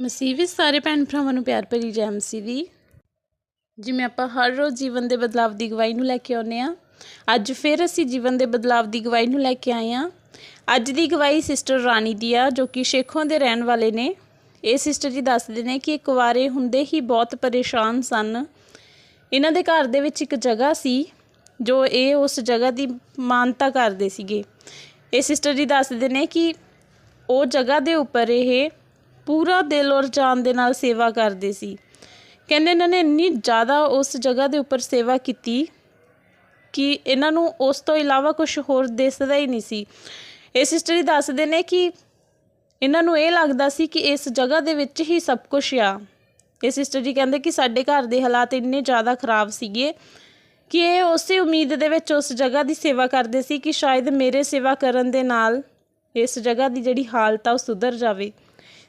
ਮਸੀਹ ਵਿੱਚ ਸਾਰੇ ਭੈਣ ਭਰਾਵਾਂ ਨੂੰ ਪਿਆਰ ਭਰੀ ਜੈ ਮਸੀਹ ਦੀ। ਜਿਵੇਂ ਆਪਾਂ ਹਰ ਰੋਜ਼ ਜੀਵਨ ਦੇ ਬਦਲਾਵ ਦੀ ਗਵਾਹੀ ਨੂੰ ਲੈ ਕੇ ਆਉਂਦੇ ਆ ਅੱਜ ਫਿਰ ਅਸੀਂ ਜੀਵਨ ਦੇ ਬਦਲਾਵ ਦੀ ਗਵਾਹੀ ਨੂੰ ਲੈ ਕੇ ਆਏ ਆ ਅੱਜ ਦੀ ਗਵਾਹੀ ਸਿਸਟਰ ਰਾਣੀ ਦੀ ਆ, ਜੋ ਕਿ ਸ਼ੇਖੋਂ ਦੇ ਰਹਿਣ ਵਾਲੇ ਨੇ। ਇਹ ਸਿਸਟਰ ਜੀ ਦੱਸਦੇ ਨੇ ਕਿ ਇੱਕ ਵਾਰੇ ਹੁੰਦੇ ਹੀ ਬਹੁਤ ਪਰੇਸ਼ਾਨ ਸਨ। ਇਹਨਾਂ ਦੇ ਘਰ ਦੇ ਵਿੱਚ ਇੱਕ ਜਗ੍ਹਾ ਸੀ, ਜੋ ਇਹ ਉਸ ਜਗ੍ਹਾ ਦੀ ਮਾਨਤਾ ਕਰਦੇ ਸੀਗੇ। ਇਹ ਸਿਸਟਰ ਜੀ ਦੱਸਦੇ ਨੇ ਕਿ ਉਹ ਜਗ੍ਹਾ ਦੇ ਉੱਪਰ ਇਹ ਪੂਰਾ ਦਿਲ ਔਰ ਜਾਨ ਦੇ ਨਾਲ ਸੇਵਾ ਕਰਦੇ ਸੀ। ਕਹਿੰਦੇ ਇਹਨਾਂ ਨੇ ਇੰਨੀ ਜ਼ਿਆਦਾ ਉਸ ਜਗ੍ਹਾ ਦੇ ਉੱਪਰ ਸੇਵਾ ਕੀਤੀ ਕਿ ਇਹਨਾਂ ਨੂੰ ਉਸ ਤੋਂ ਇਲਾਵਾ ਕੁਝ ਹੋਰ ਦਿਸਦਾ ਹੀ ਨਹੀਂ ਸੀ। ਇਹ ਸਿਸਟਰ ਹੀ ਦੱਸਦੇ ਨੇ ਕਿ ਇਹਨਾਂ ਨੂੰ ਇਹ ਲੱਗਦਾ ਸੀ ਕਿ ਇਸ ਜਗ੍ਹਾ ਦੇ ਵਿੱਚ ਹੀ ਸਭ ਕੁਝ ਆ। ਇਹ ਸਿਸਟਰ ਜੀ ਕਹਿੰਦੇ ਕਿ ਸਾਡੇ ਘਰ ਦੇ ਹਾਲਾਤ ਇੰਨੇ ਜ਼ਿਆਦਾ ਖਰਾਬ ਸੀਗੇ ਕਿ ਇਹ ਉਸੇ ਉਮੀਦ ਦੇ ਵਿੱਚ ਉਸ ਜਗ੍ਹਾ ਦੀ ਸੇਵਾ ਕਰਦੇ ਸੀ ਕਿ ਸ਼ਾਇਦ ਮੇਰੇ ਸੇਵਾ ਕਰਨ ਦੇ ਨਾਲ ਇਸ ਜਗ੍ਹਾ ਦੀ ਜਿਹੜੀ ਹਾਲਤ ਆ ਉਹ ਸੁਧਰ ਜਾਵੇ।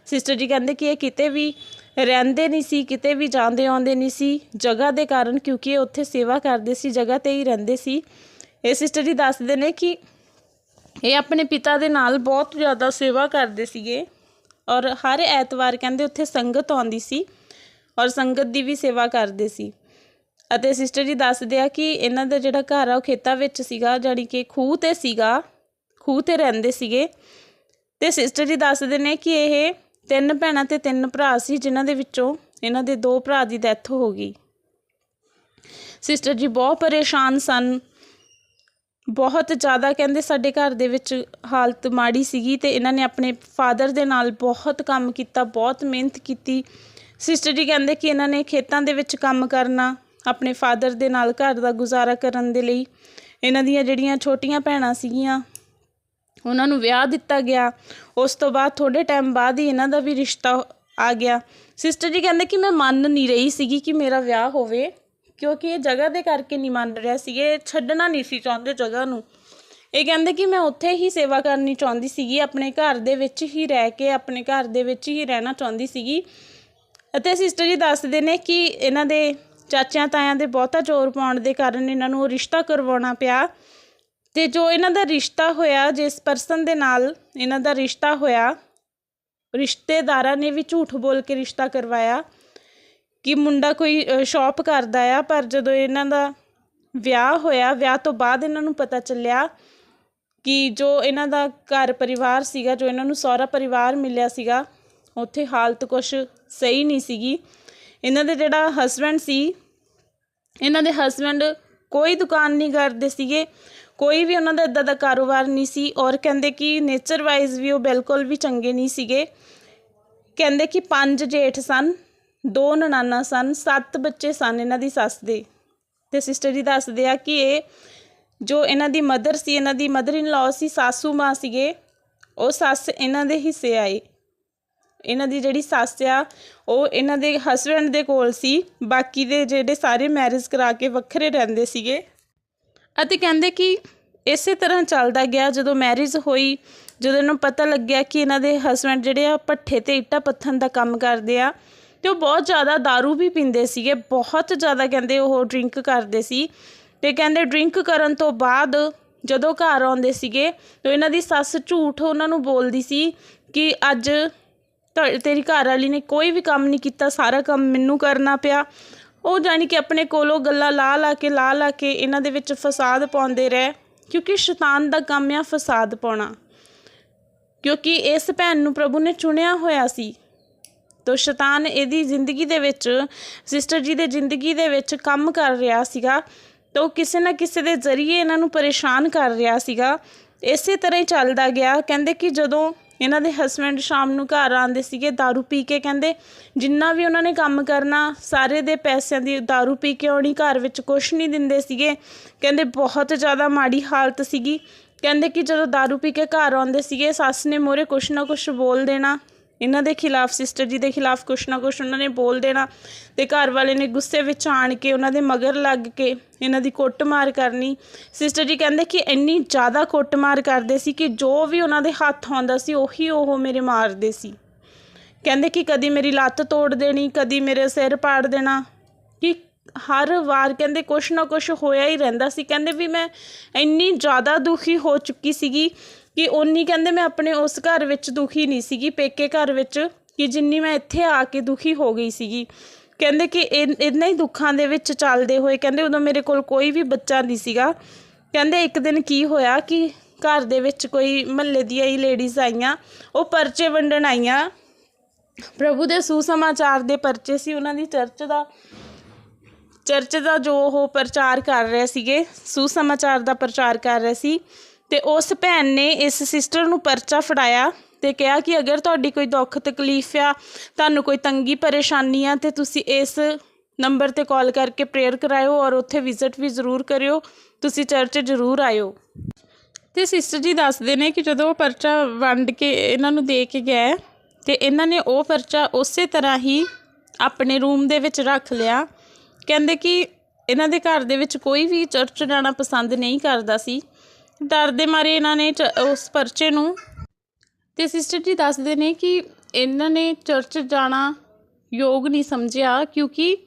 ਸਿਸਟਰ ਜੀ ਕਹਿੰਦੇ ਕਿ ਇਹ ਕਿਤੇ ਵੀ ਰਹਿੰਦੇ ਨਹੀਂ ਸੀ, ਕਿਤੇ ਵੀ ਜਾਂਦੇ ਆਉਂਦੇ ਨਹੀਂ ਸੀ, ਜਗ੍ਹਾ ਦੇ ਕਾਰਨ ਕਿਉਂਕਿ ਇਹ ਉੱਥੇ ਸੇਵਾ ਕਰਦੇ ਸੀ, ਜਗ੍ਹਾ ਤੇ ਹੀ ਰਹਿੰਦੇ ਸੀ। ਇਹ ਸਿਸਟਰ ਜੀ ਦੱਸਦੇ ਨੇ ਕਿ ਇਹ ਆਪਣੇ ਪਿਤਾ ਦੇ ਨਾਲ ਬਹੁਤ ਜ਼ਿਆਦਾ ਸੇਵਾ ਕਰਦੇ ਸੀਗੇ ਔਰ ਹਰ ਐਤਵਾਰ ਕਹਿੰਦੇ ਉੱਥੇ ਸੰਗਤ ਆਉਂਦੀ ਸੀ ਔਰ ਸੰਗਤ ਦੀ ਵੀ ਸੇਵਾ ਕਰਦੇ ਸੀ। ਅਤੇ ਸਿਸਟਰ ਜੀ ਦੱਸਦੇ ਆ ਕਿ ਇਹਨਾਂ ਦਾ ਜਿਹੜਾ ਘਰ ਆ ਉਹ ਖੇਤਾਂ ਵਿੱਚ ਸੀਗਾ, ਜਾਣੀ ਕਿ ਖੂਹ ਤੇ ਸੀਗਾ, ਖੂਹ ਤੇ ਰਹਿੰਦੇ ਸੀਗੇ। ਤੇ ਸਿਸਟਰ ਜੀ ਦੱਸਦੇ ਨੇ ਕਿ ਇਹ ਤਿੰਨ ਭੈਣਾਂ ਤੇ ਤਿੰਨ ਭਰਾ ਸੀ, ਜਿਨ੍ਹਾਂ ਦੇ ਵਿੱਚੋਂ ਇਹਨਾਂ ਦੇ ਦੋ ਭਰਾ ਦੀ ਡੈਥ ਹੋ ਗਈ। ਸਿਸਟਰ ਜੀ ਬਹੁਤ ਪਰੇਸ਼ਾਨ ਸਨ। ਬਹੁਤ ਜ਼ਿਆਦਾ ਕਹਿੰਦੇ ਸਾਡੇ ਘਰ ਦੇ ਵਿੱਚ ਹਾਲਤ ਮਾੜੀ ਸੀਗੀ ਤੇ ਇਹਨਾਂ ਨੇ ਆਪਣੇ ਫਾਦਰ ਦੇ ਨਾਲ ਬਹੁਤ ਕੰਮ ਕੀਤਾ, ਬਹੁਤ ਮਿਹਨਤ ਕੀਤੀ। ਸਿਸਟਰ ਜੀ ਕਹਿੰਦੇ ਕਿ ਇਹਨਾਂ ਨੇ ਖੇਤਾਂ ਦੇ ਵਿੱਚ ਕੰਮ ਕਰਨਾ, ਆਪਣੇ ਫਾਦਰ ਦੇ ਨਾਲ ਘਰ ਦਾ ਗੁਜ਼ਾਰਾ ਕਰਨ ਦੇ ਲਈ। ਇਹਨਾਂ ਦੀਆਂ ਜਿਹੜੀਆਂ ਛੋਟੀਆਂ ਭੈਣਾਂ ਸੀਗੀਆਂ ਉਹਨਾਂ ਨੂੰ ਵਿਆਹ ਦਿੱਤਾ ਗਿਆ। ਉਸ ਤੋਂ ਬਾਅਦ ਥੋੜੇ ਟਾਈਮ ਬਾਅਦ ਹੀ ਇਹਨਾਂ ਦਾ ਵੀ ਰਿਸ਼ਤਾ ਆ ਗਿਆ। ਸਿਸਟਰ ਜੀ ਕਹਿੰਦੇ ਕਿ ਮੈਂ ਮੰਨ ਨਹੀਂ ਰਹੀ ਸੀਗੀ ਕਿ ਮੇਰਾ ਵਿਆਹ ਹੋਵੇ, ਕਿਉਂਕਿ ਇਹ ਜਗ੍ਹਾ ਦੇ ਕਰਕੇ ਨਹੀਂ ਮੰਨ ਰਿਹਾ ਸੀਗੇ ਛੱਡਣਾ ਨਹੀਂ ਸੀ ਚਾਹੁੰਦੇ ਜਗ੍ਹਾ ਨੂੰ। ਇਹ ਕਹਿੰਦੇ ਕਿ ਮੈਂ ਉੱਥੇ ਹੀ ਸੇਵਾ ਕਰਨੀ ਚਾਹੁੰਦੀ ਸੀਗੀ, ਆਪਣੇ ਘਰ ਦੇ ਵਿੱਚ ਹੀ ਰਹਿ ਕੇ, ਆਪਣੇ ਘਰ ਦੇ ਵਿੱਚ ਹੀ ਰਹਿਣਾ ਚਾਹੁੰਦੀ ਸੀਗੀ। ਅਤੇ ਸਿਸਟਰ ਜੀ ਦੱਸਦੇ ਨੇ ਕਿ ਇਹਨਾਂ ਦੇ ਚਾਚਿਆਂ ਤਾਇਆਂ ਦੇ ਬਹੁਤਾ ਜ਼ੋਰ ਪਾਉਣ ਦੇ ਕਾਰਨ ਇਹਨਾਂ ਨੂੰ ਉਹ ਰਿਸ਼ਤਾ ਕਰਵਾਉਣਾ ਪਿਆ। ਤੇ ਜੋ ਇਹਨਾਂ ਦਾ ਰਿਸ਼ਤਾ ਹੋਇਆ, ਜਿਸ ਪਰਸਨ ਦੇ ਨਾਲ ਇਹਨਾਂ ਦਾ ਰਿਸ਼ਤਾ ਹੋਇਆ, ਰਿਸ਼ਤੇਦਾਰਾਂ ਨੇ ਵੀ ਝੂਠ ਬੋਲ ਕੇ ਰਿਸ਼ਤਾ ਕਰਵਾਇਆ ਕਿ ਮੁੰਡਾ ਕੋਈ ਸ਼ੌਪ ਕਰਦਾ ਆ, ਪਰ ਜਦੋਂ ਇਹਨਾਂ ਦਾ ਵਿਆਹ ਹੋਇਆ, ਵਿਆਹ ਤੋਂ ਬਾਅਦ ਇਹਨਾਂ ਨੂੰ ਪਤਾ ਚੱਲਿਆ ਕਿ ਜੋ ਇਹਨਾਂ ਦਾ ਘਰ ਪਰਿਵਾਰ ਸੀਗਾ, ਜੋ ਇਹਨਾਂ ਨੂੰ ਸਹੁਰਾ ਪਰਿਵਾਰ ਮਿਲਿਆ ਸੀਗਾ, ਉੱਥੇ ਹਾਲਤ ਕੁਛ ਸਹੀ ਨਹੀਂ ਸੀਗੀ। ਇਹਨਾਂ ਦੇ ਜਿਹੜਾ ਹਸਬੈਂਡ ਸੀ, ਇਹਨਾਂ ਦੇ ਹਸਬੈਂਡ ਕੋਈ ਦੁਕਾਨ ਨਹੀਂ ਕਰਦੇ ਸੀਗੇ। ਕੋਈ ਵੀ ਉਹਨਾਂ ਦਾ ਇਦਾਂ ਦਾ ਕਾਰੋਬਾਰ ਨਹੀਂ ਸੀ ਔਰ ਕਹਿੰਦੇ ਕਿ ਨੇਚਰ ਵਾਈਜ਼ ਵੀ ਉਹ ਬਿਲਕੁਲ ਵੀ ਚੰਗੇ ਨਹੀਂ ਸੀਗੇ। ਕਹਿੰਦੇ ਕਿ ਪੰਜ ਜੇਠ ਸਨ, ਦੋ ਨਨਾਨਾ ਸਨ, ਸੱਤ ਬੱਚੇ ਸਨ ਇਹਨਾਂ ਦੀ ਸੱਸ ਦੇ ਤੇ ਸਿਸਟਰ ਜੀ ਦੱਸਦੇ ਆ ਕਿ ਇਹ ਜੋ ਇਹਨਾਂ ਦੀ ਮਦਰ ਸੀ, ਇਹਨਾਂ ਦੀ ਮਦਰ ਇਨ ਲਾਅ ਸੀ, ਸਾਸੂ ਮਾਂ ਸੀਗੇ, ਉਹ ਸੱਸ ਇਹਨਾਂ ਦੇ ਹਿੱਸੇ ਆਏ। ਇਹਨਾਂ ਦੀ ਜਿਹੜੀ ਸੱਸ ਆ, ਉਹ ਇਹਨਾਂ ਦੇ ਹਸਬੈਂਡ ਦੇ ਕੋਲ ਸੀ, ਬਾਕੀ ਦੇ ਜਿਹੜੇ ਸਾਰੇ ਮੈਰਿਜ ਕਰਾ ਕੇ ਵੱਖਰੇ ਰਹਿੰਦੇ ਸੀਗੇ। ਅਤੇ ਕਹਿੰਦੇ ਕਿ ਇਸੇ ਤਰ੍ਹਾਂ ਚੱਲਦਾ ਗਿਆ। ਜਦੋਂ ਮੈਰਿਜ ਹੋਈ, ਜਦੋਂ ਇਹਨੂੰ ਪਤਾ ਲੱਗਿਆ ਕਿ ਇਹਨਾਂ ਦੇ ਹਸਬੈਂਡ ਜਿਹੜੇ ਆ ਪੱਠੇ ਤੇ ਇੱਟਾਂ ਪੱਥਣ ਦਾ ਕੰਮ ਕਰਦੇ ਆ ਤੇ ਉਹ ਬਹੁਤ ਜ਼ਿਆਦਾ दारू ਵੀ ਪੀਂਦੇ ਸੀਗੇ। ਬਹੁਤ ਜ਼ਿਆਦਾ ਕਹਿੰਦੇ ਉਹ ਡਰਿੰਕ ਕਰਦੇ ਸੀ। ਤੇ ਕਹਿੰਦੇ ਡਰਿੰਕ ਕਰਨ ਤੋਂ ਬਾਅਦ ਜਦੋਂ ਘਰ ਆਉਂਦੇ ਸੀਗੇ, ਤਾਂ ਇਹਨਾਂ ਦੀ ਸੱਸ ਝੂਠ ਉਹਨਾਂ ਨੂੰ ਬੋਲਦੀ ਸੀ ਕਿ ਅੱਜ ਤੇਰੀ ਘਰ ਵਾਲੀ ਨੇ ਕੋਈ ਵੀ ਕੰਮ ਨਹੀਂ ਕੀਤਾ, ਸਾਰਾ ਕੰਮ ਮੈਨੂੰ ਕਰਨਾ ਪਿਆ। ਉਹ ਜਾਣੀ ਕਿ ਆਪਣੇ ਕੋਲੋਂ ਗੱਲਾਂ ਲਾ ਲਾ ਕੇ, ਲਾ ਲਾ ਕੇ ਇਹਨਾਂ ਦੇ ਵਿੱਚ ਫਸਾਦ ਪਾਉਂਦੇ ਰਹੇ, ਕਿਉਂਕਿ ਸ਼ੈਤਾਨ ਦਾ ਕੰਮ ਆ ਫਸਾਦ ਪਾਉਣਾ। ਕਿਉਂਕਿ ਇਸ ਭੈਣ ਨੂੰ ਪ੍ਰਭੂ ਨੇ ਚੁਣਿਆ ਹੋਇਆ ਸੀ। ਤੋ ਸ਼ੈਤਾਨ ਇਹਦੀ ਜ਼ਿੰਦਗੀ ਦੇ ਵਿੱਚ, ਸਿਸਟਰ ਜੀ ਦੇ ਜ਼ਿੰਦਗੀ ਦੇ ਵਿੱਚ ਕੰਮ ਕਰ ਰਿਹਾ ਸੀਗਾ। ਤੋ ਕਿਸੇ ਨਾ ਕਿਸੇ ਦੇ ਜ਼ਰੀਏ ਇਹਨਾਂ ਨੂੰ ਪਰੇਸ਼ਾਨ ਕਰ ਰਿਹਾ ਸੀਗਾ। ਇਸੇ ਤਰ੍ਹਾਂ ਹੀ ਚੱਲਦਾ ਗਿਆ। ਕਹਿੰਦੇ ਕਿ ਜਦੋਂ ਇਹਨਾਂ ਦੇ ਹਸਬੈਂਡ ਸ਼ਾਮ ਨੂੰ ਘਰ ਆਉਂਦੇ ਸੀਗੇ दारू ਪੀ ਕੇ ਕਹਿੰਦੇ ਜਿੰਨਾ ਵੀ ਉਹਨਾਂ ਨੇ ਕੰਮ ਕਰਨਾ ਸਾਰੇ ਦੇ ਪੈਸਿਆਂ ਦੀ दारू ਪੀ ਕੇ ਆਉਣੀ ਘਰ ਵਿੱਚ ਕੁਝ ਨਹੀਂ ਦਿੰਦੇ ਸੀਗੇ ਕਹਿੰਦੇ ਬਹੁਤ ਜ਼ਿਆਦਾ ਮਾੜੀ ਹਾਲਤ ਸੀਗੀ ਕਹਿੰਦੇ ਕਿ ਜਦੋਂ दारू ਪੀ ਕੇ ਘਰ ਆਉਂਦੇ ਸੀਗੇ ਸੱਸ ਨੇ ਮੋਰੇ ਕੁਛ ਨਾ ਕੁਛ ਬੋਲ ਦੇਣਾ ਇਹਨਾਂ ਦੇ ਖਿਲਾਫ ਸਿਸਟਰ ਜੀ ਦੇ ਖਿਲਾਫ ਕੁਛ ਨਾ ਕੁਛ ਉਹਨਾਂ ਨੇ ਬੋਲ ਦੇਣਾ ਤੇ ਘਰ ਵਾਲੇ ਨੇ ਗੁੱਸੇ ਵਿੱਚ ਆਣ ਕੇ ਉਹਨਾਂ ਦੇ ਮਗਰ ਲੱਗ ਕੇ ਇਹਨਾਂ ਦੀ ਕੁੱਟਮਾਰ ਕਰਨੀ। ਸਿਸਟਰ ਜੀ ਕਹਿੰਦੇ ਕਿ ਇੰਨੀ ਜ਼ਿਆਦਾ ਕੁੱਟਮਾਰ ਕਰਦੇ ਸੀ ਕਿ ਜੋ ਵੀ ਉਹਨਾਂ ਦੇ ਹੱਥ ਆਉਂਦਾ ਸੀ ਉਹੀ ਉਹ ਮੇਰੇ ਮਾਰਦੇ ਸੀ। ਕਹਿੰਦੇ ਕਿ ਕਦੀ ਮੇਰੀ ਲੱਤ ਤੋੜ ਦੇਣੀ, ਕਦੀ ਮੇਰੇ ਸਿਰ ਪਾੜ ਦੇਣਾ। ਕਿ ਹਰ ਵਾਰ ਕਹਿੰਦੇ ਕੁਛ ਨਾ ਕੁਛ ਹੋਇਆ ਹੀ ਰਹਿੰਦਾ ਸੀ। ਕਹਿੰਦੇ ਵੀ ਮੈਂ ਇੰਨੀ ਜ਼ਿਆਦਾ ਦੁਖੀ ਹੋ ਚੁੱਕੀ ਸੀਗੀ ਕਿ ਓਨੀ ਕਹਿੰਦੇ ਮੈਂ ਆਪਣੇ ਉਸ ਘਰ ਵਿੱਚ ਦੁਖੀ ਨਹੀਂ ਸੀਗੀ, ਪੇਕੇ ਘਰ ਵਿੱਚ ਕਿ ਜਿੰਨੀ ਮੈਂ ਇੱਥੇ ਆ ਕੇ ਦੁਖੀ ਹੋ ਗਈ ਸੀਗੀ। ਕਹਿੰਦੇ ਕਿ ਇਨ- ਇੰਨਾ ਹੀ ਦੁੱਖਾਂ ਦੇ ਵਿੱਚ ਚੱਲਦੇ ਹੋਏ ਕਹਿੰਦੇ ਉਦੋਂ ਮੇਰੇ ਕੋਲ ਕੋਈ ਵੀ ਬੱਚਾ ਨਹੀਂ ਸੀਗਾ। ਕਹਿੰਦੇ ਇੱਕ ਦਿਨ ਕੀ ਹੋਇਆ ਕਿ ਘਰ ਦੇ ਵਿੱਚ ਕੋਈ ਮਹੱਲੇ ਦੀਆਂ ਹੀ ਲੇਡੀਜ਼ ਆਈਆਂ, ਉਹ ਪਰਚੇ ਵੰਡਣ ਆਈਆਂ। ਪ੍ਰਭੂ ਦੇ ਸੁਸਮਾਚਾਰ ਦੇ ਪਰਚੇ ਸੀ ਉਹਨਾਂ ਦੀ ਚਰਚ ਦਾ। ਚਰਚ ਦਾ ਜੋ ਉਹ ਪ੍ਰਚਾਰ ਕਰ ਰਹੇ ਸੀਗੇ, ਸੁਸਮਾਚਾਰ ਦਾ ਪ੍ਰਚਾਰ ਕਰ ਰਹੇ ਸੀ। ਅਤੇ ਉਸ ਭੈਣ ਨੇ ਇਸ ਸਿਸਟਰ ਨੂੰ ਪਰਚਾ ਫੜਾਇਆ ਅਤੇ ਕਿਹਾ ਕਿ ਅਗਰ ਤੁਹਾਡੀ ਕੋਈ ਦੁੱਖ, ਤਕਲੀਫ ਆ, ਤੁਹਾਨੂੰ ਕੋਈ ਤੰਗੀ, ਪਰੇਸ਼ਾਨੀ ਆ, ਤਾਂ ਤੁਸੀਂ ਇਸ ਨੰਬਰ ਤੇ ਕਾਲ ਕਰਕੇ ਪ੍ਰੇਅਰ ਕਰਾਇਓ ਔਰ ਉੱਥੇ ਵਿਜ਼ਿਟ ਵੀ ਜ਼ਰੂਰ ਕਰਿਓ। ਤੁਸੀਂ ਚਰਚ ਜ਼ਰੂਰ ਆਇਓ। ਤੇ ਸਿਸਟਰ ਜੀ ਦੱਸਦੇ ਨੇ ਕਿ ਜਦੋਂ ਉਹ ਪਰਚਾ ਵੰਡ ਕੇ ਇਹਨਾਂ ਨੂੰ ਦੇ ਕੇ ਗਿਆ ਤੇ ਇਹਨਾਂ ਨੇ ਉਹ ਪਰਚਾ ਉਸੇ ਤਰ੍ਹਾਂ ਹੀ ਆਪਣੇ ਰੂਮ ਦੇ ਵਿੱਚ ਰੱਖ ਲਿਆ। ਕਹਿੰਦੇ ਕਿ ਇਹਨਾਂ ਦੇ ਘਰ ਦੇ ਵਿੱਚ ਕੋਈ ਵੀ ਚਰਚ ਜਾਣਾ ਪਸੰਦ ਨਹੀਂ ਕਰਦਾ ਸੀ। ਡਰ ਦੇ ਮਾਰੇ ਇਹਨਾਂ ਨੇ ਚ- ਉਸ ਪਰਚੇ ਨੂੰ। ਤੇ ਸਿਸਟਰ ਜੀ ਦੱਸਦੇ ਨੇ ਕਿ ਇਹਨਾਂ ਨੇ ਚਰਚ ਜਾਣਾ ਯੋਗ ਨਹੀਂ ਸਮਝਿਆ, ਕਿਉਂਕਿ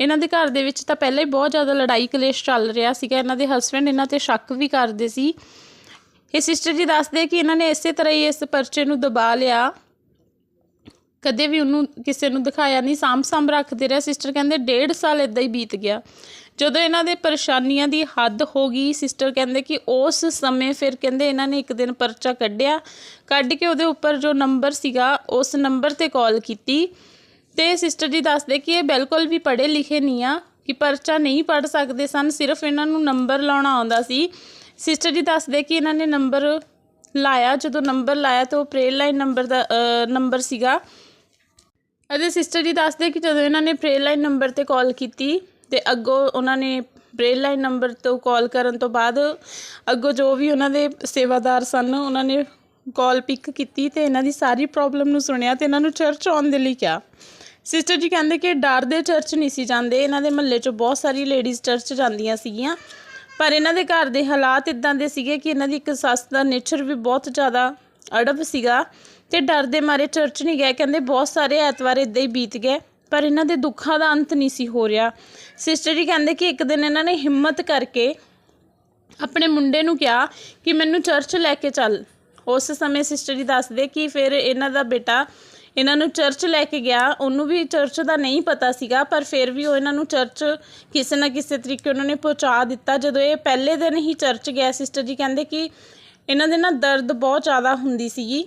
ਇਹਨਾਂ ਦੇ ਘਰ ਦੇ ਵਿੱਚ ਤਾਂ ਪਹਿਲਾਂ ਹੀ ਬਹੁਤ ਜ਼ਿਆਦਾ ਲੜਾਈ ਕਲੇਸ਼ ਚੱਲ ਰਿਹਾ ਸੀਗਾ। ਇਹਨਾਂ ਦੇ ਹਸਬੰਡ ਇਹਨਾਂ ਤੇ ਸ਼ੱਕ ਵੀ ਕਰਦੇ ਸੀ। ਇਹ ਸਿਸਟਰ ਜੀ ਦੱਸਦੇ ਕਿ ਇਹਨਾਂ ਨੇ ਇਸੇ ਤਰ੍ਹਾਂ ਹੀ ਇਸ ਪਰਚੇ ਨੂੰ ਦਬਾ ਲਿਆ। ਕਦੇ ਵੀ ਉਹਨੂੰ ਕਿਸੇ ਨੂੰ ਦਿਖਾਇਆ ਨਹੀਂ ਸਾਂਭ ਸਾਂਭ ਰੱਖਦੇ ਰਹੇ। ਸਿਸਟਰ ਕਹਿੰਦੇ, ਡੇਢ ਸਾਲ ਇਦਾਂ ਹੀ ਬੀਤ ਗਿਆ। ਜਦੋਂ ਇਹਨਾਂ ਦੇ ਪਰੇਸ਼ਾਨੀਆਂ ਦੀ ਹੱਦ ਹੋ ਗਈ ਸਿਸਟਰ ਕਹਿੰਦੇ ਕਿ ਉਸ ਸਮੇਂ ਫਿਰ ਕਹਿੰਦੇ ਇਹਨਾਂ ਨੇ ਇੱਕ ਦਿਨ ਪਰਚਾ ਕੱਢਿਆ। ਕੱਢ ਕੇ ਉਹਦੇ ਉੱਪਰ ਜੋ ਨੰਬਰ ਸੀਗਾ, ਉਸ ਨੰਬਰ ਤੇ ਕਾਲ ਕੀਤੀ। ਤੇ ਸਿਸਟਰ ਜੀ ਦੱਸਦੇ ਕਿ ਇਹ ਬਿਲਕੁਲ ਵੀ ਪੜ੍ਹੇ ਲਿਖੇ ਨਹੀਂ ਆ, ਕਿ ਪਰਚਾ ਨਹੀਂ ਪੜ੍ਹ ਸਕਦੇ ਸਨ, ਸਿਰਫ ਇਹਨਾਂ ਨੂੰ ਨੰਬਰ ਲਾਉਣਾ ਆਉਂਦਾ ਸੀ। ਸਿਸਟਰ ਜੀ ਦੱਸਦੇ ਕਿ ਇਹਨਾਂ ਨੇ ਨੰਬਰ ਲਾਇਆ, ਜਦੋਂ ਨੰਬਰ ਲਾਇਆ ਤਾਂ ਉਹ ਪ੍ਰੇਅਰ ਲਾਈਨ ਨੰਬਰ ਦਾ ਨੰਬਰ ਸੀਗਾ। ਅਤੇ ਸਿਸਟਰ ਜੀ ਦੱਸਦੇ ਕਿ ਜਦੋਂ ਇਹਨਾਂ ਨੇ ਪ੍ਰੇਅਰ ਲਾਈਨ ਨੰਬਰ ਤੇ ਕਾਲ ਕੀਤੀ ਤੇ ਅੱਗੋਂ ਉਹਨਾਂ ਨੇ ਪ੍ਰੇਅਰ ਲਾਈਨ ਨੰਬਰ ਤੋਂ ਕਾਲ ਕਰਨ ਤੋਂ ਬਾਅਦ ਅੱਗੋਂ ਜੋ ਵੀ ਉਹਨਾਂ ਦੇ ਸੇਵਾਦਾਰ ਸਨ, ਉਹਨਾਂ ਨੇ ਕਾਲ ਪਿਕ ਕੀਤੀ ਤੇ ਇਹਨਾਂ ਦੀ ਸਾਰੀ ਪ੍ਰੋਬਲਮ ਨੂੰ ਸੁਣਿਆ ਤੇ ਇਹਨਾਂ ਨੂੰ ਚਰਚ ਆਉਣ ਦੇ ਲਈ ਕਿਹਾ। ਸਿਸਟਰ ਜੀ ਕਹਿੰਦੇ ਕਿ ਡਰ ਦੇ ਚਰਚ ਨਹੀਂ ਸੀ ਜਾਂਦੇ, ਇਹਨਾਂ ਦੇ ਮਹੱਲੇ 'ਚ ਬਹੁਤ ਸਾਰੀ ਲੇਡੀਜ਼ ਚਰਚ ਜਾਂਦੀਆਂ ਸੀਗੀਆਂ, ਪਰ ਇਹਨਾਂ ਦੇ ਘਰ ਦੇ ਹਾਲਾਤ ਇਦਾਂ ਦੇ ਸੀਗੇ ਕਿ ਇਹਨਾਂ ਦੀ ਇੱਕ ਸੱਸ ਦਾ ਨੇਚਰ ਵੀ ਬਹੁਤ ਜ਼ਿਆਦਾ ਅੜਬ ਸੀਗਾ। ਤੇ ਡਰ ਦੇ ਮਾਰੇ ਚਰਚ ਨਹੀਂ ਗਏ। ਕਹਿੰਦੇ ਬਹੁਤ ਸਾਰੇ ਐਤਵਾਰ ਇਦਾਂ ਹੀ ਬੀਤ ਗਏ, ਪਰ ਇਹਨਾਂ ਦੇ ਦੁੱਖਾਂ ਦਾ ਅੰਤ ਨਹੀਂ ਸੀ ਹੋ ਰਿਹਾ। ਸਿਸਟਰ ਜੀ ਕਹਿੰਦੇ ਕਿ ਇੱਕ ਦਿਨ ਇਹਨਾਂ ਨੇ ਹਿੰਮਤ ਕਰਕੇ ਆਪਣੇ ਮੁੰਡੇ ਨੂੰ ਕਿਹਾ ਕਿ ਮੈਨੂੰ ਚਰਚ ਲੈ ਕੇ ਚੱਲ। ਉਸ ਸਮੇਂ ਸਿਸਟਰ ਜੀ ਦੱਸਦੇ ਕਿ ਫਿਰ ਇਹਨਾਂ ਦਾ ਬੇਟਾ ਇਹਨਾਂ ਨੂੰ ਚਰਚ ਲੈ ਕੇ ਗਿਆ। ਉਹਨੂੰ ਵੀ ਚਰਚ ਦਾ ਨਹੀਂ ਪਤਾ ਸੀਗਾ, ਪਰ ਫਿਰ ਵੀ ਉਹ ਇਹਨਾਂ ਨੂੰ ਚਰਚ ਕਿਸੇ ਨਾ ਕਿਸੇ ਤਰੀਕੇ ਉਹਨਾਂ ਨੇ ਪਹੁੰਚਾ ਦਿੱਤਾ। ਜਦੋਂ ਇਹ ਪਹਿਲੇ ਦਿਨ ਹੀ ਚਰਚ ਗਿਆ, ਸਿਸਟਰ ਜੀ ਕਹਿੰਦੇ ਕਿ ਇਹਨਾਂ ਦੇ ਨਾ ਦਰਦ ਬਹੁਤ ਜ਼ਿਆਦਾ ਹੁੰਦੀ ਸੀਗੀ।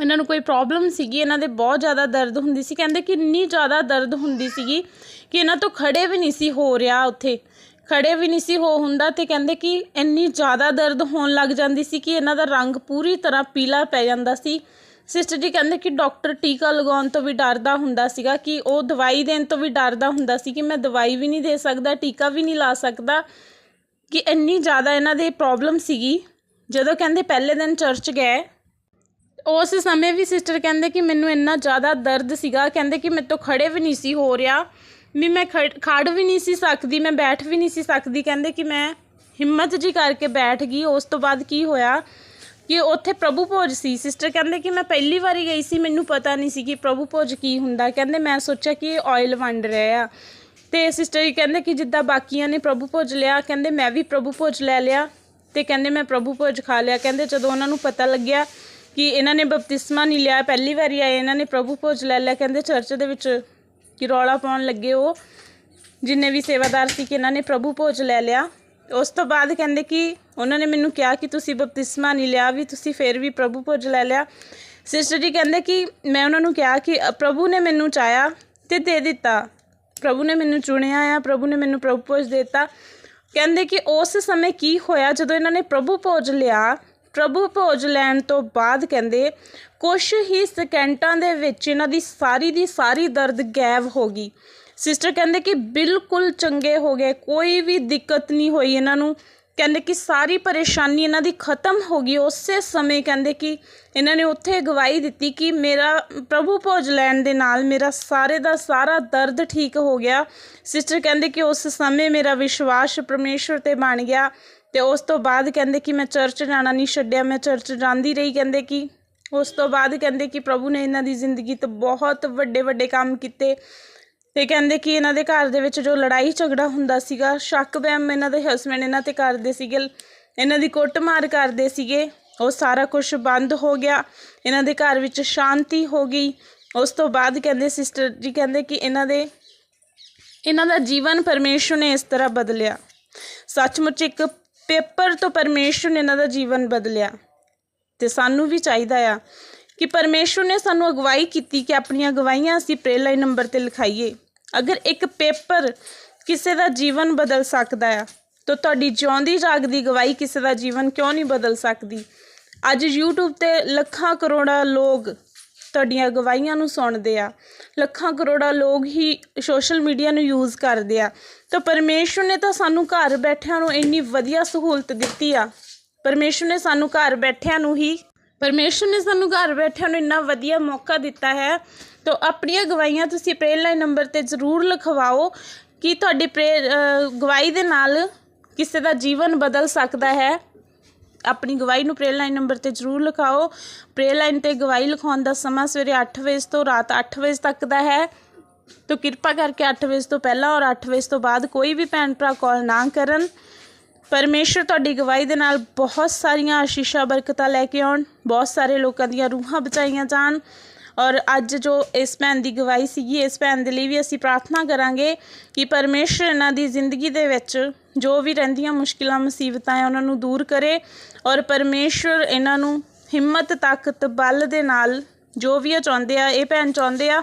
ਇਹਨਾਂ ਨੂੰ ਕੋਈ ਪ੍ਰੋਬਲਮ ਸੀਗੀ, ਇਹਨਾਂ ਦੇ ਬਹੁਤ ਜ਼ਿਆਦਾ ਦਰਦ ਹੁੰਦੀ ਸੀ, ਕਹਿੰਦੇ ਕਿ ਇੰਨੀ ਜ਼ਿਆਦਾ ਦਰਦ ਹੁੰਦੀ ਸੀਗੀ ਕਿ ਇਹਨਾਂ ਤੋਂ ਖੜੇ ਵੀ ਨਹੀਂ ਸੀ ਹੋ ਰਿਹਾ ਉੱਥੇ। ਖੜੇ ਵੀ ਨਹੀਂ ਸੀ ਹੋ ਹੁੰਦਾ ਤੇ ਕਹਿੰਦੇ ਕਿ ਇੰਨੀ ਜ਼ਿਆਦਾ ਦਰਦ ਹੋਣ ਲੱਗ ਜਾਂਦੀ ਸੀ ਕਿ ਇਹਨਾਂ ਦਾ ਰੰਗ ਪੂਰੀ ਤਰ੍ਹਾਂ ਪੀਲਾ ਪੈ ਜਾਂਦਾ ਸੀ। ਸਿਸਟਰ ਜੀ ਕਹਿੰਦੇ ਕਿ ਡਾਕਟਰ ਟੀਕਾ ਲਗਾਉਣ ਤੋਂ ਵੀ ਡਰਦਾ ਹੁੰਦਾ ਸੀਗਾ ਕਿ ਉਹ ਦਵਾਈ ਦੇਣ ਤੋਂ ਵੀ ਡਰਦਾ ਹੁੰਦਾ ਸੀ ਕਿ ਮੈਂ ਦਵਾਈ ਵੀ ਨਹੀਂ ਦੇ ਸਕਦਾ, ਟੀਕਾ ਵੀ ਨਹੀਂ ਲਾ ਸਕਦਾ। ਕਿ ਇੰਨੀ ਜ਼ਿਆਦਾ ਇਹਨਾਂ ਦੇ ਪ੍ਰੋਬਲਮ ਸੀਗੀ। ਜਦੋਂ ਕਹਿੰਦੇ ਪਹਿਲੇ ਦਿਨ ਚਰਚ ਗਏ ਉਸ ਸਮੇਂ ਵੀ ਸਿਸਟਰ ਕਹਿੰਦੇ ਕਿ ਮੈਨੂੰ ਇੰਨਾ ਜ਼ਿਆਦਾ ਦਰਦ ਸੀਗਾ, ਕਹਿੰਦੇ ਕਿ ਮੇਰੇ ਤੋਂ ਖੜੇ ਵੀ ਨਹੀਂ ਸੀ ਹੋ ਰਿਹਾ। ਵੀ ਮੈਂ ਖੜ- ਖੜ ਵੀ ਨਹੀਂ ਸੀ ਸਕਦੀ, ਮੈਂ ਬੈਠ ਵੀ ਨਹੀਂ ਸੀ ਸਕਦੀ। ਕਹਿੰਦੇ ਕਿ ਮੈਂ ਹਿੰਮਤ ਜੀ ਕਰਕੇ ਬੈਠ ਗਈ। ਉਸ ਤੋਂ ਬਾਅਦ ਕੀ ਹੋਇਆ ਕਿ ਉੱਥੇ ਪ੍ਰਭੂ ਭੋਜ ਸੀ। ਸਿਸਟਰ ਕਹਿੰਦੇ ਕਿ ਮੈਂ ਪਹਿਲੀ ਵਾਰੀ ਗਈ ਸੀ, ਮੈਨੂੰ ਪਤਾ ਨਹੀਂ ਸੀ ਕਿ ਪ੍ਰਭੂ ਭੋਜ ਕੀ ਹੁੰਦਾ। ਕਹਿੰਦੇ ਮੈਂ ਸੋਚਿਆ ਕਿ ਇਹ ਆਇਲ ਵੰਡ ਰਿਹਾ ਆ। ਤੇ ਸਿਸਟਰ ਜੀ ਕਹਿੰਦੇ ਕਿ ਜਿੱਦਾਂ ਬਾਕੀਆਂ ਨੇ ਪ੍ਰਭੂ ਭੋਜ ਲਿਆ, ਕਹਿੰਦੇ ਮੈਂ ਵੀ ਪ੍ਰਭੂ ਭੋਜ ਲੈ ਲਿਆ ਤੇ ਕਹਿੰਦੇ ਮੈਂ ਪ੍ਰਭੂ ਭੋਜ ਖਾ ਲਿਆ। ਕਹਿੰਦੇ ਜਦੋਂ ਉਹਨਾਂ ਨੂੰ ਪਤਾ ਲੱਗਿਆ ਕਿ ਇਹਨਾਂ ਨੇ ਬਪਤਿਸਮਾ ਨਹੀਂ ਲਿਆ, ਪਹਿਲੀ ਵਾਰੀ ਆਏ, ਇਹਨਾਂ ਨੇ ਪ੍ਰਭੂ ਭੋਜ ਲੈ ਲਿਆ। ਕਹਿੰਦੇ ਚਰਚ ਦੇ ਵਿੱਚ ਕਿ ਰੌਲਾ ਪਾਉਣ ਲੱਗੇ ਉਹ, ਜਿੰਨੇ ਵੀ ਸੇਵਾਦਾਰ ਸੀ ਕਿ ਇਹਨਾਂ ਨੇ ਪ੍ਰਭੂ ਭੋਜ ਲੈ ਲਿਆ। ਉਸ ਤੋਂ ਬਾਅਦ ਕਹਿੰਦੇ ਕਿ ਉਹਨਾਂ ਨੇ ਮੈਨੂੰ ਕਿਹਾ ਕਿ ਤੁਸੀਂ ਬਪਤਿਸਮਾ ਨਹੀਂ ਲਿਆ, ਵੀ ਤੁਸੀਂ ਫਿਰ ਵੀ ਪ੍ਰਭੂ ਭੋਜ ਲੈ ਲਿਆ। ਸਿਸਟਰ ਜੀ ਕਹਿੰਦੇ ਕਿ ਮੈਂ ਉਹਨਾਂ ਨੂੰ ਕਿਹਾ ਕਿ ਪ੍ਰਭੂ ਨੇ ਮੈਨੂੰ ਚਾਹਿਆ ਤੇ ਦੇ ਦਿੱਤਾ। ਪ੍ਰਭੂ ਨੇ ਮੈਨੂੰ ਚੁਣਿਆ ਆ, ਪ੍ਰਭੂ ਨੇ ਮੈਨੂੰ ਪ੍ਰਭੂ ਭੋਜ ਦੇ ਦਿੱਤਾ। ਕਹਿੰਦੇ ਕਿ ਉਸ ਸਮੇਂ ਕੀ ਹੋਇਆ ਜਦੋਂ ਇਹਨਾਂ ਨੇ ਪ੍ਰਭੂ ਭੋਜ ਲਿਆ ਪ੍ਰਭੂ ਭੋਜ ਲੈਣ ਤੋਂ ਬਾਅਦ ਕਹਿੰਦੇ ਕੁਝ ਹੀ ਸਕਿੰਟਾਂ ਦੇ ਵਿੱਚ ਇਹਨਾਂ ਦੀ ਸਾਰੀ ਦੀ ਸਾਰੀ ਦਰਦ ਗਾਇਬ ਹੋ ਗਈ। ਸਿਸਟਰ ਕਹਿੰਦੇ ਕਿ ਬਿਲਕੁਲ ਚੰਗੇ ਹੋ ਗਏ, ਕੋਈ ਵੀ ਦਿੱਕਤ ਨਹੀਂ ਹੋਈ ਇਹਨਾਂ ਨੂੰ। ਕਹਿੰਦੇ ਕਿ ਸਾਰੀ ਪਰੇਸ਼ਾਨੀ ਇਹਨਾਂ ਦੀ ਖਤਮ ਹੋ ਗਈ। ਉਸੇ ਸਮੇਂ ਕਹਿੰਦੇ ਕਿ ਇਹਨਾਂ ਨੇ ਉੱਥੇ ਗਵਾਹੀ ਦਿੱਤੀ ਕਿ ਮੇਰਾ ਪ੍ਰਭੂ ਭੋਜ ਲੈਣ ਦੇ ਨਾਲ ਮੇਰਾ ਸਾਰੇ ਦਾ ਸਾਰਾ ਦਰਦ ਠੀਕ ਹੋ ਗਿਆ। ਸਿਸਟਰ ਕਹਿੰਦੇ ਕਿ ਉਸ ਸਮੇਂ ਮੇਰਾ ਵਿਸ਼ਵਾਸ ਪਰਮੇਸ਼ਵਰ ਤੇ ਬਣ ਗਿਆ। ਤੇ ਉਸ ਤੋਂ ਬਾਅਦ ਕਹਿੰਦੇ ਕਿ ਮੈਂ ਚਰਚ ਜਾਣਾ ਨਹੀਂ ਛੱਡਿਆ, ਮੈਂ ਚਰਚ ਜਾਂਦੀ ਰਹੀ ਕਹਿੰਦੇ ਕਿ। ਉਸ ਤੋਂ ਬਾਅਦ ਕਹਿੰਦੇ ਕਿ ਪ੍ਰਭੂ ਨੇ ਇਹਨਾਂ ਦੀ ਜ਼ਿੰਦਗੀ ਤੇ ਬਹੁਤ ਵੱਡੇ ਵੱਡੇ ਕੰਮ ਕੀਤੇ ਤੇ ਕਹਿੰਦੇ ਕਿ ਇਹਨਾਂ ਦੇ ਘਰ ਦੇ ਵਿੱਚ ਜੋ ਲੜਾਈ ਝਗੜਾ ਹੁੰਦਾ ਸੀਗਾ, ਸ਼ੱਕ, ਵਹਿਮ ਇਹਨਾਂ ਦੇ ਹਸਬੰਡ ਇਹਨਾਂ ਤੇ ਕਰਦੇ ਸੀਗੇ, ਇਹਨਾਂ ਦੀ ਕੁੱਟਮਾਰ ਕਰਦੇ ਸੀਗੇ, ਉਹ ਸਾਰਾ ਕੁਝ ਬੰਦ ਹੋ ਗਿਆ, ਇਹਨਾਂ ਦੇ ਘਰ ਵਿੱਚ ਸ਼ਾਂਤੀ ਹੋ ਗਈ। ਉਸ ਤੋਂ ਬਾਅਦ ਕਹਿੰਦੇ ਸਿਸਟਰ ਜੀ ਕਹਿੰਦੇ ਕਿ ਇਹਨਾਂ ਦੇ, ਇਹਨਾਂ ਦਾ ਜੀਵਨ ਪਰਮੇਸ਼ਵਰ ਨੇ ਇਸ ਤਰ੍ਹਾਂ ਬਦਲਿਆ। ਸੱਚਮੁੱਚ ਇੱਕ ਪੇਪਰ ਤੋਂ ਪਰਮੇਸ਼ਵਰ ਨੇ ਇਹਨਾਂ ਦਾ ਜੀਵਨ ਬਦਲਿਆ ਤੇ ਸਾਨੂੰ ਵੀ ਚਾਹੀਦਾ ਆ ਕਿ ਪਰਮੇਸ਼ਵਰ ਨੇ ਸਾਨੂੰ ਅਗਵਾਈ ਕੀਤੀ ਕਿ ਆਪਣੀਆਂ ਗਵਾਹੀਆਂ ਅਸੀਂ ਪ੍ਰੇਅਰ ਲਾਈਨ ਨੰਬਰ ਤੇ ਲਿਖਾਈਏ। ਅਗਰ ਇੱਕ ਪੇਪਰ ਕਿਸੇ ਦਾ ਜੀਵਨ ਬਦਲ ਸਕਦਾ ਆ, ਤਾਂ ਤੁਹਾਡੀ ਜਿਉਂਦੀ ਜਾਗਦੀ ਗਵਾਹੀ ਕਿਸੇ ਦਾ ਜੀਵਨ ਕਿਉਂ ਨਹੀਂ ਬਦਲ ਸਕਦੀ? ਅੱਜ YouTube ਤੇ ਲੱਖਾਂ ਕਰੋੜਾਂ ਲੋਕ ਤੁਹਾਡੀਆਂ ਅਗਵਾਈਆਂ ਨੂੰ ਸੁਣਦੇ ਆ। ਲੱਖਾਂ ਕਰੋੜਾਂ ਲੋਕ ਹੀ ਸੋਸ਼ਲ ਮੀਡੀਆ ਨੂੰ ਯੂਜ਼ ਕਰਦੇ ਆ। ਤਾਂ ਪਰਮੇਸ਼ਵਰ ਨੇ ਤਾਂ ਸਾਨੂੰ ਘਰ ਬੈਠਿਆਂ ਨੂੰ ਇੰਨੀ ਵਧੀਆ ਸਹੂਲਤ ਦਿੱਤੀ ਆ। ਪਰਮੇਸ਼ਵਰ ਨੇ ਸਾਨੂੰ ਘਰ ਬੈਠਿਆਂ ਨੂੰ ਹੀ ਪਰਮੇਸ਼ਵਰ ਨੇ ਸਾਨੂੰ ਘਰ ਬੈਠਿਆਂ ਨੂੰ ਇੰਨਾ ਵਧੀਆ ਮੌਕਾ ਦਿੱਤਾ ਹੈ। ਤਾਂ ਆਪਣੀਆਂ ਗਵਾਈਆਂ ਤੁਸੀਂ ਪ੍ਰੇਅਰ ਲਾਈਨ ਨੰਬਰ ਤੇ ਜ਼ਰੂਰ ਲਿਖਵਾਓ ਕਿ ਤੁਹਾਡੀ ਪ੍ਰੇਅਰ ਗਵਾਹੀ ਦੇ ਨਾਲ ਕਿਸੇ ਦਾ ਜੀਵਨ ਬਦਲ ਸਕਦਾ ਹੈ। ਆਪਣੀ ਗਵਾਹੀ ਨੂੰ ਪ੍ਰੇਅਰ ਲਾਈਨ ਨੰਬਰ ਤੇ ਜ਼ਰੂਰ ਲਿਖਾਓ। ਪ੍ਰੇਅਰ ਲਾਈਨ ਤੇ ਗਵਾਹੀ ਲਿਖਾਉਣ ਦਾ ਸਮਾਂ ਸਵੇਰੇ 8 ਵਜੇ ਤੋਂ ਰਾਤ 8 ਵਜੇ ਤੱਕ ਦਾ ਹੈ। ਤਾਂ ਕਿਰਪਾ ਕਰਕੇ 8 ਵਜੇ ਤੋਂ ਪਹਿਲਾਂ ਔਰ 8 ਵਜੇ ਤੋਂ ਬਾਅਦ ਕੋਈ ਵੀ ਭੈਣ ਭਰਾ ਕਾਲ ਨਾ ਕਰਨ। ਪਰਮੇਸ਼ਰ ਤੁਹਾਡੀ ਗਵਾਹੀ ਦੇ ਨਾਲ ਬਹੁਤ ਸਾਰੀਆਂ ਆਸ਼ੀਸ਼ਾਂ, ਬਰਕਤਾਂ ਲੈ ਕੇ ਆਉਣ। ਬਹੁਤ ਸਾਰੇ ਲੋਕਾਂ ਦੀਆਂ ਰੂਹਾਂ ਬਚਾਈਆਂ ਜਾਣ। ਔਰ ਅੱਜ ਜੋ ਇਸ ਭੈਣ ਦੀ ਗਵਾਹੀ ਸੀਗੀ, ਇਸ ਭੈਣ ਦੇ ਲਈ ਵੀ ਅਸੀਂ ਪ੍ਰਾਰਥਨਾ ਕਰਾਂਗੇ ਕਿ ਪਰਮੇਸ਼ਰ ਇਹਨਾਂ ਦੀ ਜ਼ਿੰਦਗੀ ਦੇ ਵਿੱਚ ਜੋ ਵੀ ਰਹਿੰਦੀਆਂ ਮੁਸ਼ਕਿਲਾਂ, ਮੁਸੀਬਤਾਂ ਆ ਉਹਨਾਂ ਨੂੰ ਦੂਰ ਕਰੇ ਔਰ ਪਰਮੇਸ਼ਰ ਇਹਨਾਂ ਨੂੰ ਹਿੰਮਤ, ਤਾਕਤ, ਬਲ ਦੇ ਨਾਲ ਜੋ ਵੀ ਇਹ ਚਾਹੁੰਦੇ ਆ, ਇਹ ਭੈਣ ਚਾਹੁੰਦੇ ਆ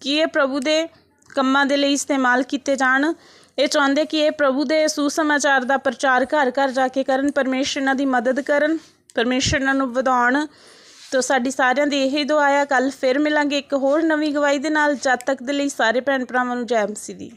ਕਿ ਇਹ ਪ੍ਰਭੂ ਦੇ ਕੰਮਾਂ ਦੇ ਲਈ ਇਸਤੇਮਾਲ ਕੀਤੇ ਜਾਣ। ਇਹ ਚਾਹੁੰਦੇ ਕਿ ਇਹ ਪ੍ਰਭੂ ਦੇ ਸੁਸਮਾਚਾਰ ਦਾ ਪ੍ਰਚਾਰ ਘਰ ਘਰ ਜਾ ਕੇ ਕਰਨ, ਪਰਮੇਸ਼ਰ ਇਹਨਾਂ ਦੀ ਮਦਦ ਕਰਨ, ਪਰਮੇਸ਼ਰ ਇਹਨਾਂ ਨੂੰ ਵਧਾਉਣ ਤੋ ਸਾਡੀ ਸਾਰਿਆਂ ਦੀ ਇਹੀ ਦੁਆ ਆ ਕੱਲ ਫਿਰ ਮਿਲਾਂਗੇ ਇੱਕ ਹੋਰ ਨਵੀਂ ਗਵਾਹੀ ਦੇ ਨਾਲ। ਜਦ ਤੱਕ ਦੇ ਲਈ ਸਾਰੇ ਭੈਣ ਭਰਾਵਾਂ ਨੂੰ ਜੈ ਮਸੀਹ ਦੀ।